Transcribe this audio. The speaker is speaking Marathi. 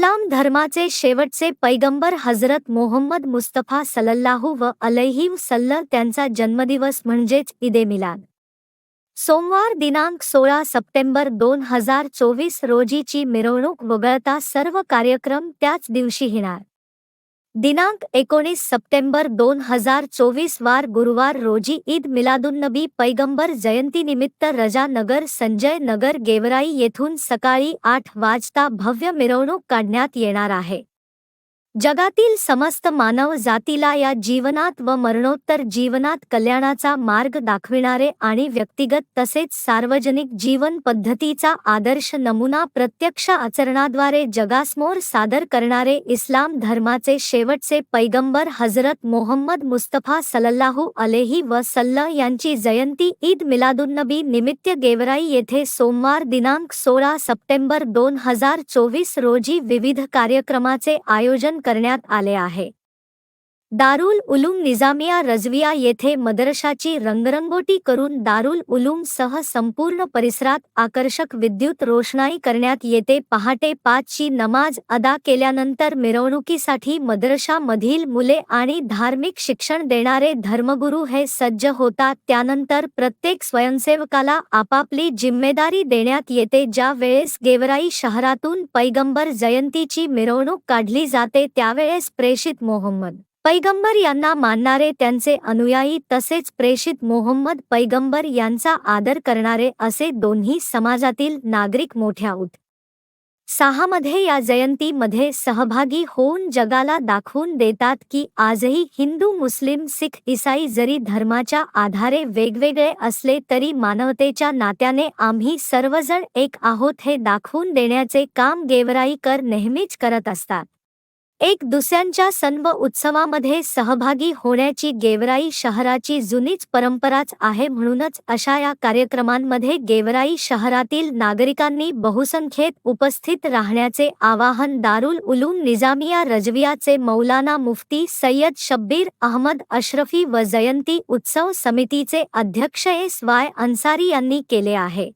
इस्लाम धर्माचे शेवटचे पैगंबर हजरत मोहम्मद मुस्तफा सलल्लाहू व अलैहि सल्ल त्यांचा जन्मदिवस म्हणजेच ईदे मिलाद. सोमवार दिनांक सोळा सप्टेंबर दोन हजार चोवीस रोजीची मिरवणूक वगळता सर्व कार्यक्रम त्याच दिवशी येणार दिनांक एकोणीस सप्टेंबर दोन हज़ार चोवीस वार गुरुवार रोजी ईद मिलादुन्नबी पैगंबर जयंतीनिमित्त रजा नगर संजय नगर गेवराई येथून सकाळी आठ वाजता भव्य मिरवणूक काढण्यात येणार आहे. जगातील समस्त मानव जातीला या जीवनात व मरणोत्तर जीवनात कल्याणाचा मार्ग दाखविणारे आणि व्यक्तिगत तसेच सार्वजनिक जीवन पद्धतीचा आदर्श नमुना प्रत्यक्ष आचरणाद्वारे जगासमोर सादर करणारे इस्लाम धर्माचे शेवटचे पैगंबर हजरत मोहम्मद मुस्तफा सलल्लाहू अलेही व सल्ल यांची जयंती ईद मिलादुन्नबी निमित्त गेवराई येथे सोमवार दिनांक सोळा सप्टेंबर दोन हजार चोवीस रोजी विविध कार्यक्रमाचे आयोजन करण्यात आले आहे. दारुल उलूम निजामिया रजविया येथे मदरशाची रंगरंगोटी करून दारुल उलूम सह संपूर्ण परिसरात आकर्षक विद्युत रोषणाई करण्यात येते. पहाटे पाचची नमाज अदा केल्यानंतर मिरवणुकीसाठी मदरशामधील मुले आणि धार्मिक शिक्षण देणारे धर्मगुरू हे सज्ज होतात. त्यानंतर प्रत्येक स्वयंसेवकाला आपापली जिम्मेदारी देण्यात येते. ज्या वेळेस गेवराई शहरातून पैगंबर जयंतीची मिरवणूक काढली जाते त्यावेळेस प्रेषित मोहम्मद पैगंबर यांना मानणारे त्यांचे अनुयायी तसेच प्रेषित मोहम्मद पैगंबर यांचा आदर करणारे असे दोन्ही समाजातील नागरिक मोठ्या उत. सहामध्ये या जयंतीमध्ये सहभागी होऊन जगाला दाखवून देतात की आजही हिंदू मुस्लिम सिख इसाई जरी धर्माच्या आधारे वेगवेगळे असले तरी मानवतेच्या नात्याने आम्ही सर्वजण एक आहोत हे दाखवून देण्याचे काम गेवराईकर नेहमीच करत असतात. एक दुसऱ्यांच्या सण व उत्सवामध्ये सहभागी होण्याची गेवराई शहराची जुनीच परंपराच आहे म्हणूनच अशा या कार्यक्रमांमध्ये गेवराई शहरातील नागरिकांनी बहुसंख्येत उपस्थित राहण्याचे आवाहन दारुल उलूम निजामिया रजवियाचे मौलाना मुफ्ती सय्यद शब्बीर अहमद अशरफी व जयंती उत्सव समितीचे अध्यक्ष एस वाय अन्सारी यांनी केले आहे.